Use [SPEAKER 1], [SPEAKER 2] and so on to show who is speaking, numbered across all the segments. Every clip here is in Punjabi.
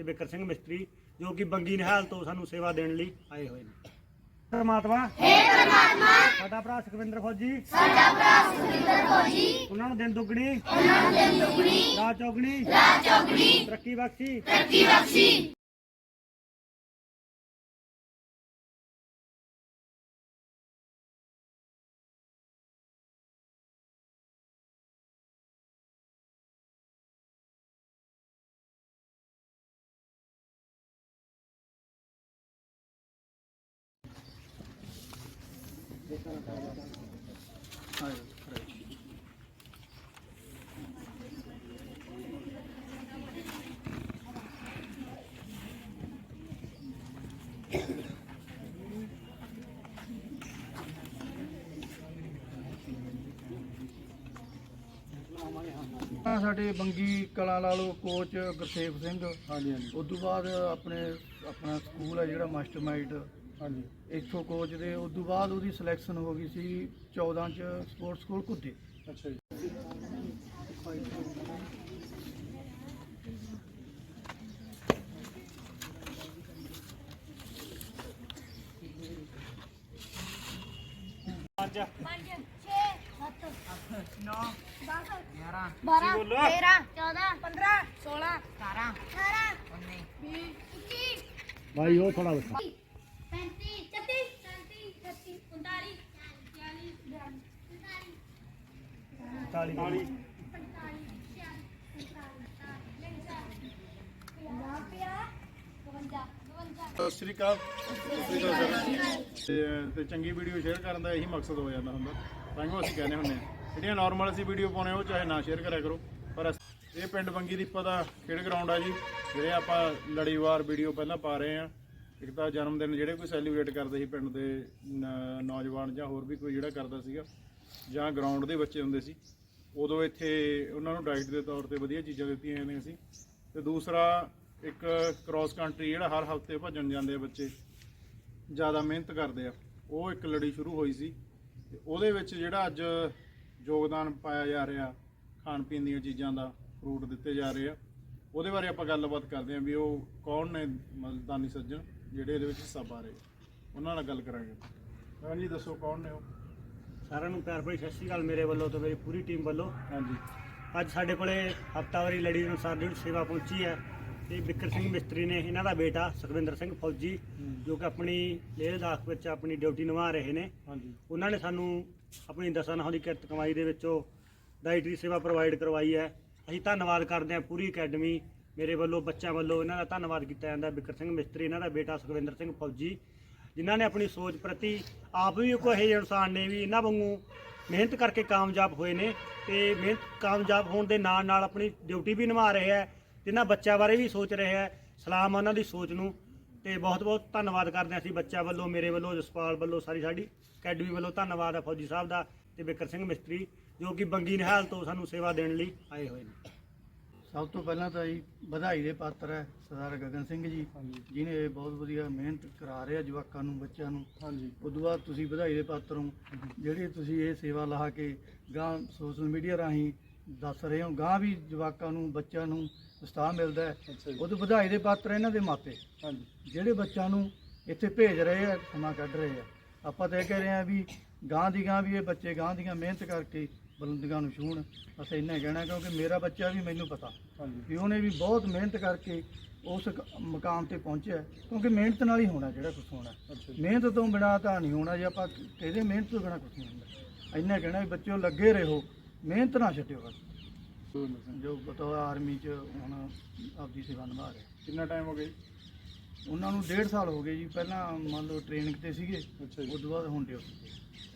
[SPEAKER 1] ਤੇ ਬਿਕਰ ਸਿੰਘ ਮਿਸਤਰੀ ਜੋ ਕਿ ਬੰਗੀ ਨਿਹਾਲ ਤੋਂ ਸਾਨੂੰ ਸੇਵਾ ਦੇਣ ਲਈ ਆਏ ਹੋਏ ਨੇ। ਪਰਮਾਤਮਾ ਹੇ ਪਰਮਾਤਮਾ ਸਾਡਾ ਭਰਾ ਸੁਖਵਿੰਦਰ ਫੌਜੀ ਸਾਡਾ ਭਰਾ ਸੁਖਵਿੰਦਰ ਫੌਜੀ ਉਹਨਾਂ ਨੂੰ ਦਿਨ ਦੁੱਗਣੀ ਉਹਨਾਂ ਨੂੰ ਦਿਨ ਦੁੱਗਣੀ ਰਾਤ ਚੌਗਣੀ ਰਾਤ ਚੌਗਣੀ ਤਰੱਕੀ ਬਖਸ਼ੀ।
[SPEAKER 2] ਆ ਸਾਡੇ ਬੰਗੀ ਕਲਾ ਲਾ ਲਓ ਕੋਚ ਗੁਰਸੇਵ ਸਿੰਘ।
[SPEAKER 3] ਹਾਂਜੀ ਹਾਂਜੀ।
[SPEAKER 2] ਉਸ ਤੋਂ ਬਾਅਦ ਆਪਣੇ ਆਪਣਾ ਸਕੂਲ ਹੈ ਜਿਹੜਾ ਮਾਸਟਰਮਾਈਂਡ
[SPEAKER 3] ਹਾਂਜੀ।
[SPEAKER 2] ਇੱਥੋਂ ਕੋਚ ਦੇ ਉਸ ਤੋਂ ਬਾਅਦ ਉਹਦੀ ਸਿਲੈਕਸ਼ਨ ਹੋ ਗਈ ਸੀ 14 ਚ ਸਪੋਰਟਸ ਸਕੂਲ ਕੁੱਦੇ
[SPEAKER 3] ਅੱਛਾ ਜੀ।
[SPEAKER 1] ਪੰਜ।
[SPEAKER 4] ਪੰਜ ਛੇ ਸੱਤ ਨੌ। ਦਸ ਗਿਆਰਾਂ।
[SPEAKER 1] ਜੀ
[SPEAKER 4] ਬਾਰਾਂ
[SPEAKER 1] ਬੋਲੋ।
[SPEAKER 4] ਤੇਰਾਂ ਚੌਦਾਂ ਪੰਦਰਾਂ ਸੋਲਾਂ ਸਤਾਰਾਂ। ਅਠਾਰਾਂ ਉੱਨੀ। ਵੀਹ ਇੱਕੀ।
[SPEAKER 1] ਭਾਈ ਉਹ ਥੋੜਾ ਬਸ
[SPEAKER 4] ਸਤਿ
[SPEAKER 3] ਸ਼੍ਰੀ ਅਕਾਲ। ਤੇ ਚੰਗੀ ਵੀਡੀਓ ਸ਼ੇਅਰ ਕਰਨ ਦਾ ਇਹੀ ਮਕਸਦ ਹੋ ਜਾਂਦਾ ਹੁੰਦਾ। ਤਾਂ ਹੀ ਉਹ ਅਸੀਂ ਕਹਿੰਦੇ ਹੁੰਦੇ ਹਾਂ। ਜਿਹੜੀਆਂ ਨਾਰਮਲ ਅਸੀਂ ਵੀਡੀਓ ਪਾਉਣੇ, ਉਹ ਚਾਹੇ ਨਾ ਸ਼ੇਅਰ ਕਰਿਆ ਕਰੋ। ਪਰ ਇਹ ਪਿੰਡ ਬੰਗੀ ਦੀਪਾ ਦਾ ਖੇਡ ਗਰਾਊਂਡ ਆ ਜੀ। ਜਿਹੜੇ ਆਪਾਂ ਲੜੀਵਾਰ ਵੀਡੀਓ ਪਹਿਲਾਂ ਪਾ ਰਹੇ ਆ ਇੱਕ ਤਾਂ ਜਨਮ ਦਿਨ ਜਿਹੜੇ ਕੋਈ ਸੈਲੀਬ੍ਰੇਟ ਕਰਦੇ ਸੀ ਪਿੰਡ ਦੇ ਨੌਜਵਾਨ ਜਾਂ ਹੋਰ ਵੀ ਕੋਈ ਜਿਹੜਾ ਕਰਦਾ ਸੀਗਾ। ਜਾਂ ਗਰਾਊਂਡ ਦੇ ਬੱਚੇ ਹੁੰਦੇ ਸੀ। ਉਦੋਂ ਇੱਥੇ ਉਹਨਾਂ ਨੂੰ ਡਾਈਟ ਦੇ ਤੌਰ ਤੇ ਵਧੀਆ ਚੀਜ਼ਾਂ ਦਿੱਤੀਆਂ ਜਾਂਦੀਆਂ ਸੀ। ਤੇ ਦੂਸਰਾ, ਇੱਕ ਕ੍ਰਾਸ ਕੰਟਰੀ ਜਿਹੜਾ ਹਰ ਹਫ਼ਤੇ ਭੱਜਣ ਜਾਂਦੇ ਆ ਬੱਚੇ, ਜ਼ਿਆਦਾ ਮਿਹਨਤ ਕਰਦੇ ਆ। ਉਹ ਇੱਕ ਲੜੀ ਸ਼ੁਰੂ ਹੋਈ ਸੀ। ਤੇ ਉਹਦੇ ਵਿੱਚ ਜਿਹੜਾ ਅੱਜ ਯੋਗਦਾਨ ਪਾਇਆ ਜਾ ਰਿਹਾ, ਖਾਣ ਪੀਣ ਦੀਆਂ ਚੀਜ਼ਾਂ ਦਾ ਫਰੂਟ ਦਿੱਤੇ ਜਾ ਰਹੇ ਆ। ਉਹਦੇ ਬਾਰੇ ਆਪਾਂ ਗੱਲਬਾਤ ਕਰਦੇ ਹਾਂ ਵੀ ਉਹ ਕੌਣ ਨੇ, ਮਤਲਬ ਦਾਨੀ ਸੱਜਣ, ਜਿਹੜੇ ਇਹਦੇ ਵਿੱਚ ਹਿੱਸਾ ਪਾ ਰਹੇ। ਉਹਨਾਂ ਨਾਲ ਗੱਲ ਕਰਾਂਗੇ। ਹਾਂਜੀ, ਦੱਸੋ ਕੌਣ ਨੇ ਉਹ?
[SPEAKER 1] ਸਾਰਿਆਂ ਨੂੰ ਪਿਆਰ ਭਰੀ ਸਤਿ ਸ਼੍ਰੀ ਅਕਾਲ ਮੇਰੇ ਵੱਲੋਂ ਤੇ ਮੇਰੀ ਪੂਰੀ ਟੀਮ ਵੱਲੋਂ।
[SPEAKER 3] ਹਾਂਜੀ।
[SPEAKER 1] ਅੱਜ ਸਾਡੇ ਕੋਲੇ ਹਫਤਾਵਾਰੀ ਲੜੀ ਅਨੁਸਾਰ ਜਿਹੜੀ ਸੇਵਾ ਪਹੁੰਚੀ ਹੈ ਤੇ ਬਿੱਕਰ ਸਿੰਘ ਮਿਸਤਰੀ ਨੇ ਇਹਨਾਂ ਦਾ ਬੇਟਾ ਸੁਖਵਿੰਦਰ ਸਿੰਘ ਫੌਜੀ ਜੋ ਕਿ ਆਪਣੀ ਲੇਹ ਲਦਾਖ ਵਿੱਚ ਆਪਣੀ ਡਿਊਟੀ ਨਿਭਾ ਰਹੇ ਨੇ।
[SPEAKER 3] ਹਾਂਜੀ।
[SPEAKER 1] ਉਹਨਾਂ ਨੇ ਸਾਨੂੰ ਆਪਣੀ ਦਸਾਂ ਨਹਾਂ ਦੀ ਕਿਰਤ ਕਮਾਈ ਦੇ ਵਿੱਚੋਂ ਡਾਈਟਰੀ ਸੇਵਾ ਪ੍ਰੋਵਾਈਡ ਕਰਵਾਈ ਹੈ। ਅਸੀਂ ਧੰਨਵਾਦ ਕਰਦੇ ਹਾਂ ਪੂਰੀ ਅਕੈਡਮੀ ਮੇਰੇ ਵੱਲੋਂ ਬੱਚਿਆਂ ਵੱਲੋਂ ਇਹਨਾਂ ਦਾ ਧੰਨਵਾਦ ਕੀਤਾ ਜਾਂਦਾ। ਬਿੱਕਰ ਸਿੰਘ ਮਿਸਤਰੀ ਇਹਨਾਂ ਦਾ ਬੇਟਾ ਸੁਖਵਿੰਦਰ ਸਿੰਘ ਫੌਜੀ ਜਿਨ੍ਹਾਂ ਨੇ ਆਪਣੀ ਸੋਚ ਪ੍ਰਤੀ ਆਪ ਵੀ ਕੋਈ ਇਹੋ ਜਿਹੇ ਇਨਸਾਨ ਨੇ ਵੀ ਇਹਨਾਂ ਵਾਂਗੂ ਮਿਹਨਤ ਕਰਕੇ ਕਾਮਯਾਬ ਹੋਏ ਨੇ ਤੇ ਮਿਹਨਤ ਕਾਮਯਾਬ ਹੋਣ ਦੇ ਨਾਲ ਨਾਲ ਆਪਣੀ ਡਿਊਟੀ ਵੀ ਨਿਭਾ ਰਹੇ ਹੈ, ਜਿਨ੍ਹਾਂ ਬੱਚਿਆਂ ਬਾਰੇ ਵੀ ਸੋਚ ਰਹੇ ਹੈ, ਸਲਾਮ ਆ ਉਹਨਾਂ ਦੀ ਸੋਚ ਨੂੰ ਤੇ ਬਹੁਤ ਬਹੁਤ ਧੰਨਵਾਦ ਕਰਦੇ ਹਾਂ ਅਸੀਂ ਬੱਚਿਆਂ ਵੱਲੋਂ, ਮੇਰੇ ਵੱਲੋਂ, ਜਸਪਾਲ ਵੱਲੋਂ, ਸਾਰੀ ਸਾਡੀ ਅਕੈਡਮੀ ਵੱਲੋਂ ਧੰਨਵਾਦ ਹੈ ਫੌਜੀ ਸਾਹਿਬ ਦਾ ਤੇ ਬਿਕਰ ਸਿੰਘ ਮਿਸਤਰੀ ਜੋ ਕਿ ਬੰਗੀ ਨਿਹਾਲ ਤੋਂ ਸਾਨੂੰ ਸੇਵਾ ਦੇਣ ਲਈ ਆਏ ਹੋਏ ਨੇ।
[SPEAKER 2] ਸਭ ਤੋਂ ਪਹਿਲਾਂ ਤਾਂ ਜੀ ਵਧਾਈ ਦੇ ਪਾਤਰ ਹੈ ਸਰਦਾਰ ਗਗਨ ਸਿੰਘ ਜੀ
[SPEAKER 3] ਹਾਂਜੀ।
[SPEAKER 2] ਜਿਨੇ ਬਹੁਤ ਵਧੀਆ ਮਿਹਨਤ ਕਰਾ ਰਹੇ ਆ ਜਵਾਕਾਂ ਨੂੰ ਬੱਚਿਆਂ ਨੂੰ।
[SPEAKER 3] ਹਾਂਜੀ।
[SPEAKER 2] ਉਸ ਤੋਂ ਬਾਅਦ ਤੁਸੀਂ ਵਧਾਈ ਦੇ ਪਾਤਰ ਹੋ। ਜਿਹੜੀ ਤੁਸੀਂ ਇਹ ਸੇਵਾ ਲਾ ਕੇ ਗਾਂ ਸੋਸ਼ਲ ਮੀਡੀਆ ਰਾਹੀਂ ਦੱਸ ਰਹੇ ਹੋ ਗਾਂ ਵੀ ਜਵਾਕਾਂ ਨੂੰ ਬੱਚਿਆਂ ਨੂੰ ਉਤਸ਼ਾਹ ਮਿਲਦਾ ਹੈ।
[SPEAKER 3] ਅੱਛਾ ਜੀ।
[SPEAKER 2] ਵਧਾਈ ਦੇ ਪਾਤਰ ਇਹਨਾਂ ਦੇ ਮਾਪੇ।
[SPEAKER 3] ਹਾਂਜੀ।
[SPEAKER 2] ਜਿਹੜੇ ਬੱਚਿਆਂ ਨੂੰ ਇੱਥੇ ਭੇਜ ਰਹੇ ਆ ਸਮਾਂ ਕੱਢ ਰਹੇ ਆ। ਆਪਾਂ ਤਾਂ ਇਹ ਕਹਿ ਰਹੇ ਆ ਵੀ ਗਾਂ ਦੀ ਗਾਂ ਵੀ ਇਹ ਬੱਚੇ ਗਾਂ ਦੀਆਂ ਮਿਹਨਤ ਕਰਕੇ ਬੁਲੰਦੀਆਂ ਨੂੰ ਛੂਹਣ। ਅਸੀਂ ਇੰਨਾ ਹੀ ਕਹਿਣਾ ਕਿਉਂਕਿ ਮੇਰਾ ਬੱਚਾ ਵੀ ਮੈਨੂੰ ਪਤਾ
[SPEAKER 3] ਹਾਂਜੀ।
[SPEAKER 2] ਵੀ ਉਹਨੇ ਵੀ ਬਹੁਤ ਮਿਹਨਤ ਕਰਕੇ ਉਸ ਕ- ਮੁਕਾਮ ਤੇ ਪਹੁੰਚਿਆ ਹੈ। ਕਿਉਂਕਿ ਮਿਹਨਤ ਨਾਲ ਹੀ ਹੋਣਾ ਜਿਹੜਾ ਕੁਝ ਹੋਣਾ
[SPEAKER 3] ਅੱਛਾ ਜੀ।
[SPEAKER 2] ਮਿਹਨਤ ਤੋਂ ਬਿਨਾ ਤਾਂ ਨਹੀਂ ਹੋਣਾ ਜੇ ਆਪਾਂ ਕਹਿੰਦੇ ਮਿਹਨਤ ਤੋਂ ਬਿਨਾ ਕੁਝ ਨਹੀਂ ਹੁੰਦਾ। ਇੰਨਾ ਕਹਿਣਾ ਵੀ ਬੱਚਿਓ ਲੱਗੇ ਰਹੋ ਮਿਹਨਤ ਨਾ ਛੱਡਿਓ ਬਸ। ਜੋ ਬਤੌਰ ਆਰਮੀ ਚ ਹੁਣ ਆਪਦੀ ਸੇਵਾ ਨਿਭਾ ਰਹੇ।
[SPEAKER 3] ਕਿੰਨਾ ਟਾਈਮ ਹੋ ਗਿਆ ਜੀ?
[SPEAKER 2] ਉਹਨਾਂ ਨੂੰ ਡੇਢ ਸਾਲ ਹੋ ਗਏ ਜੀ ਪਹਿਲਾਂ ਮੰਨ ਲਓ ਟ੍ਰੇਨਿੰਗ ਤੇ ਸੀਗੇ
[SPEAKER 3] ਅੱਛਾ ਜੀ।
[SPEAKER 2] ਉਸ ਤੋਂ ਬਾਅਦ ਹੁਣ ਡਿਊਟੀ ਤੇ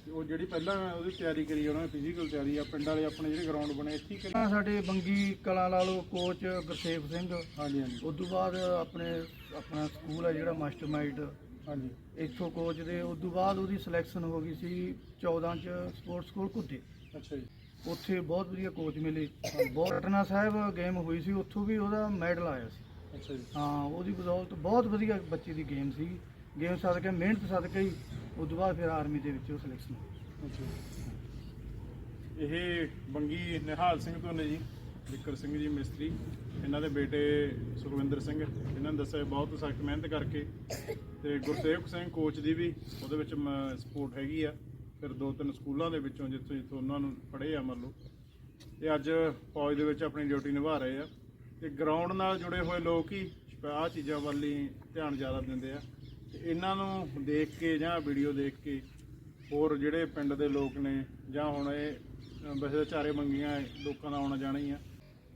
[SPEAKER 3] ਤੇ ਉਹ ਜਿਹੜੀ ਪਹਿਲਾਂ ਉਹਦੀ ਤਿਆਰੀ ਕਰੀ ਉਹਨਾਂ ਨੇ ਫਿਜ਼ੀਕਲ ਤਿਆਰੀ ਆ ਪਿੰਡ ਵਾਲੇ ਆਪਣੇ ਜਿਹੜੇ ਗਰਾਊਂਡ ਬਣੇ ਇੱਥੇ ਹੀ ਕਰੀ?
[SPEAKER 2] ਪਹਿਲਾਂ ਸਾਡੇ ਬੰਗੀ ਕਲਾ ਲਾ ਲਓ ਕੋਚ ਗੁਰਸੇਵ ਸਿੰਘ।
[SPEAKER 3] ਹਾਂਜੀ ਹਾਂਜੀ।
[SPEAKER 2] ਉਸ ਤੋਂ ਬਾਅਦ ਆਪਣੇ ਆਪਣਾ ਸਕੂਲ ਹੈ ਜਿਹੜਾ ਮਾਸਟਰਮਾਈਂਡ
[SPEAKER 3] ਹਾਂਜੀ।
[SPEAKER 2] ਇੱਥੋਂ ਕੋਚ ਦੇ ਉਸ ਤੋਂ ਬਾਅਦ ਉਹਦੀ ਸਿਲੈਕਸ਼ਨ ਹੋ ਗਈ ਸੀ 14 ਚ ਸਪੋਰਟਸ ਸਕੂਲ ਕੁੱਦੇ
[SPEAKER 3] ਅੱਛਾ ਜੀ।
[SPEAKER 2] ਉੱਥੇ ਬਹੁਤ ਵਧੀਆ ਕੋਚ ਮਿਲੇ। ਬਹੁਤ ਪਟਨਾ ਸਾਹਿਬ ਗੇਮ ਹੋਈ ਸੀ ਉੱਥੋਂ ਵੀ ਉਹਦਾ ਮੈਡਲ ਆਇਆ ਸੀ।
[SPEAKER 3] ਅੱਛਾ ਜੀ।
[SPEAKER 2] ਹਾਂ ਉਹਦੀ ਬਦੌਲਤ ਬਹੁਤ ਵਧੀਆ ਬੱਚੇ ਦੀ ਗੇਮ ਸੀ। ਗੇਮ ਸਦਕੇ ਮਿਹਨਤ ਸਦਕੇ ਹੀ ਉਸ ਤੋਂ ਬਾਅਦ ਫਿਰ ਆਰਮੀ ਦੇ ਵਿੱਚ ਉਹ ਸਿਲੈਕਸ਼ਨ
[SPEAKER 3] ਅੱਛਾ। ਇਹ ਬੰਗੀ ਨਿਹਾਲ ਸਿੰਘ ਤੋਂ ਨੇ ਜੀ ਵਿਕਰ ਸਿੰਘ ਜੀ ਮਿਸਤਰੀ। ਇਹਨਾਂ ਦੇ ਬੇਟੇ ਸੁਖਵਿੰਦਰ ਸਿੰਘ ਇਹਨਾਂ ਨੇ ਦੱਸਿਆ ਬਹੁਤ ਸਖਤ ਮਿਹਨਤ ਕਰਕੇ। ਤੇ ਗੁਰਸੇਵਕ ਸਿੰਘ ਕੋਚ ਦੀ ਵੀ ਉਹਦੇ ਵਿੱਚ ਸਪੋਰਟ ਹੈਗੀ ਆ। ਫਿਰ ਦੋ ਤਿੰਨ ਸਕੂਲਾਂ ਦੇ ਵਿੱਚੋਂ ਜਿੱਥੋਂ ਜਿੱਥੋਂ ਉਹਨਾਂ ਨੂੰ ਪੜ੍ਹੇ ਆ ਮੰਨ ਲਓ। ਤੇ ਅੱਜ ਫੌਜ ਦੇ ਵਿੱਚ ਆਪਣੀ ਡਿਊਟੀ ਨਿਭਾ ਰਹੇ ਆ। ਤੇ ਗਰਾਊਂਡ ਨਾਲ ਜੁੜੇ ਹੋਏ ਲੋਕ ਹੀ ਆਹ ਚੀਜ਼ਾਂ ਵੱਲ ਹੀ ਧਿਆਨ ਜ਼ਿਆਦਾ ਦਿੰਦੇ ਆ। ਤੇ ਇਹਨਾਂ ਨੂੰ ਦੇਖ ਕੇ ਜਾਂ ਵੀਡੀਓ ਦੇਖ ਕੇ ਹੋਰ ਜਿਹੜੇ ਪਿੰਡ ਦੇ ਲੋਕ ਨੇ ਜਾਂ ਹੁਣ ਇਹ ਵੈਸੇ ਤਾਂ ਚਾਰੇ ਮੰਗੀਆਂ ਲੋਕਾਂ ਦਾ ਆਉਣਾ ਜਾਣਾ ਹੀ ਆ।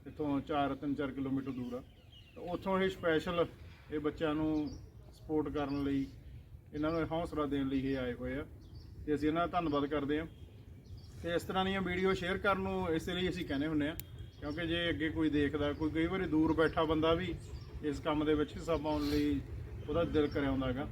[SPEAKER 3] ਇੱਥੋਂ 4 3-4 ਕਿਲੋਮੀਟਰ ਦੂਰ ਆ। ਤਾਂ ਉੱਥੋਂ ਇਹ ਸਪੈਸ਼ਲ ਇਹ ਬੱਚਿਆਂ ਨੂੰ ਸਪੋਰਟ ਕਰਨ ਲਈ, ਇਹਨਾਂ ਨੂੰ ਹੌਸਲਾ ਦੇਣ ਲਈ ਇਹ ਆਏ ਹੋਏ ਆ। ਤੇ ਅਸੀਂ ਇਹਨਾਂ ਦਾ ਧੰਨਵਾਦ ਕਰਦੇ ਹਾਂ ਤੇ ਇਸ ਤਰ੍ਹਾਂ ਦੀਆਂ ਵੀਡੀਓ ਸ਼ੇਅਰ ਕਰਨ ਨੂੰ ਇਸ ਲਈ ਅਸੀਂ ਕਹਿੰਦੇ ਹੁੰਨੇ ਆ ਕਿਉਂਕਿ ਜੇ ਅੱਗੇ ਕੋਈ ਦੇਖਦਾ ਕੋਈ ਕਈ ਵਾਰੀ ਦੂਰ ਬੈਠਾ ਬੰਦਾ ਵੀ ਇਸ ਕੰਮ ਦੇ ਵਿੱਚ ਹਿੱਸਾ ਪਾਉਣ ਲਈ ਉਹਦਾ ਦਿਲ ਕਰ ਆਉਂਦਾ ਹੈਗਾ।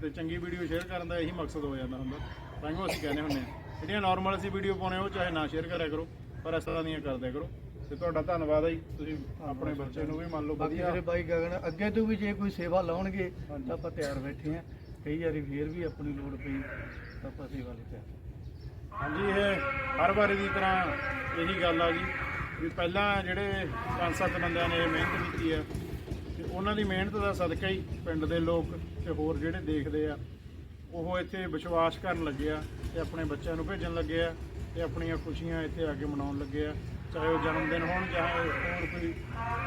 [SPEAKER 3] ਤੇ ਚੰਗੀ ਵੀਡੀਓ ਸ਼ੇਅਰ ਕਰਨ ਦਾ ਇਹੀ ਮਕਸਦ ਹੋ ਜਾਂਦਾ ਹੁੰਦਾ। ਤਾਂ ਹੀ ਅਸੀਂ ਕਹਿੰਦੇ ਹੁੰਨੇ ਜਿਹੜੀਆਂ ਨਾਰਮਲ ਅਸੀਂ ਵੀਡੀਓ ਪਾਉਣੇ ਉਹ ਚਾਹੇ ਨਾ ਸ਼ੇਅਰ ਕਰਿਆ ਕਰੋ ਪਰ ਇਸ ਤਰ੍ਹਾਂ ਦੀਆਂ ਕਰਦਿਆ ਕਰੋ। ਤੇ ਤੁਹਾਡਾ ਧੰਨਵਾਦ ਹੈ ਜੀ। ਤੁਸੀਂ ਆਪਣੇ ਬੱਚੇ ਨੂੰ ਵੀ ਮੰਨ ਲਓ ਵਧੀਆ।
[SPEAKER 2] ਮੇਰੇ ਬਾਈ ਗਗਨ ਅੱਗੇ ਤੋਂ ਵੀ ਜੇ ਕੋਈ ਸੇਵਾ ਲਾਉਣਗੇ ਤਾਂ ਆਪਾਂ ਤਿਆਰ ਬੈਠੇ ਆ ਕਈ ਵਾਰੀ ਫੇਰ ਵੀ ਆਪਣੀ ਲੋੜ ਪਈ ਤਾਂ ਆਪਾਂ ਸੇਵਾ ਲਈ ਤਿਆਰ
[SPEAKER 3] ਹਾਂਜੀ ਇਹ ਹਰ ਵਾਰੀ ਦੀ ਤਰ੍ਹਾਂ ਇਹੀ ਗੱਲ ਆ ਗਈ ਵੀ ਪਹਿਲਾਂ ਜਿਹੜੇ ਪੰਜ ਸੱਤ ਬੰਦਿਆਂ ਨੇ ਇਹ ਮਿਹਨਤ ਕੀਤੀ ਆ ਤੇ ਉਹਨਾਂ ਦੀ ਮਿਹਨਤ ਦਾ ਸਦਕਾ ਹੀ ਪਿੰਡ ਦੇ ਲੋਕ ਤੇ ਹੋਰ ਜਿਹੜੇ ਦੇਖਦੇ ਆ, ਉਹ ਇੱਥੇ ਵਿਸ਼ਵਾਸ ਕਰਨ ਲੱਗੇ ਆ ਤੇ ਆਪਣੇ ਬੱਚਿਆਂ ਨੂੰ ਭੇਜਣ ਲੱਗੇ ਆ ਤੇ ਆਪਣੀਆਂ ਖੁਸ਼ੀਆਂ ਇੱਥੇ ਆ ਕੇ ਮਨਾਉਣ ਲੱਗੇ ਆ। ਚਾਹੇ ਉਹ ਜਨਮ ਦਿਨ ਹੋਣ, ਚਾਹੇ ਹੋਰ ਕੋਈ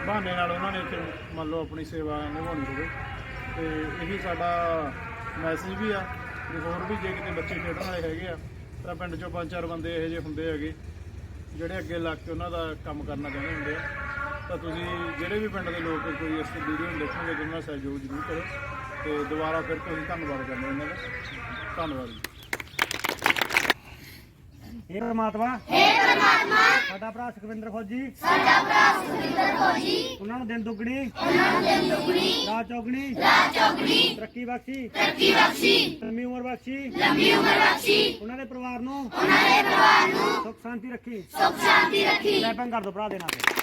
[SPEAKER 3] ਬਹਾਨੇ ਨਾਲ ਉਹਨਾਂ ਨੇ ਇੱਥੇ ਮੰਨ ਲਓ ਆਪਣੀ ਸੇਵਾ ਨਿਭਾਉਣੀ ਹੋਵੇ। ਤੇ ਇਹੀ ਸਾਡਾ ਮੈਸੇਜ ਵੀ ਆ ਵੀ ਹੋਰ ਵੀ ਜੇ ਕਿਤੇ ਬੱਚੇ ਖੇਡਣ ਵਾਲੇ ਹੈਗੇ ਆ, ਤਾਂ ਪਿੰਡ ਚੋਂ ਪੰਜ ਚਾਰ ਬੰਦੇ ਇਹੋ ਜਿਹੇ ਹੁੰਦੇ ਹੈਗੇ ਜਿਹੜੇ ਅੱਗੇ ਲੱਗ ਕੇ ਉਹਨਾਂ ਦਾ ਕੰਮ ਕਰਨਾ ਚਾਹੁੰਦੇ ਹੁੰਦੇ ਆ, ਤਾਂ ਤੁਸੀਂ ਜਿਹੜੇ ਵੀ ਪਿੰਡ ਦੇ ਲੋਕ ਕੋਈ ਇਸ ਵੀਡੀਓ ਨੂੰ ਦੇਖਣਗੇ ਜਿਹਨਾਂ ਦਾ ਸਹਿਯੋਗ ਜ਼ਰੂਰ ਕਰੋ। ਤੇ ਦੁਬਾਰਾ ਫਿਰ ਤੋਂ ਅਸੀਂ ਧੰਨਵਾਦ ਕਰਨਾ ਇਹਨਾਂ ਦਾ। ਧੰਨਵਾਦ ਜੀ।
[SPEAKER 1] ਹੇ ਪ੍ਰਮਾਤਮਾ। ਹੇ ਪ੍ਰਮਾਤਮਾ। ਸਾਡਾ ਭਰਾ ਸੁਖਵਿੰਦਰ ਫੌਜੀ ਸਾਡਾ ਭਰਾ ਸੁਖਵਿੰਦਰ ਫੌਜੀ ਉਹਨਾਂ ਨੂੰ ਦਿਨ ਦੁੱਗਣੀ। ਉਹਨਾਂ ਨੂੰ ਦਿਨ ਦੁੱਗਣੀ। ਰਾਤ ਚੌਗਣੀ। ਰਾਤ ਚੌਗਣੀ। ਤਰੱਕੀ ਬਖਸ਼ੀ। ਤਰੱਕੀ ਬਖਸ਼ੀ। ਲੰਮੀ ਉਮਰ ਬਖਸ਼ੀ। ਲੰਮੀ ਉਮਰ ਬਖਸ਼ੀ। ਉਹਨਾਂ ਦੇ ਪਰਿਵਾਰ ਨੂੰ ਉਹਨਾਂ ਦੇ ਪਰਿਵਾਰ ਨੂੰ ਸੁਖ ਸ਼ਾਂਤੀ ਰੱਖੀ। ਸੁਖ ਸ਼ਾਂਤੀ ਰੱਖੀ। ਲੈ ਕਰ ਦੋ ਭਰਾ ਦੇ ਨਾਂ ਤੇ।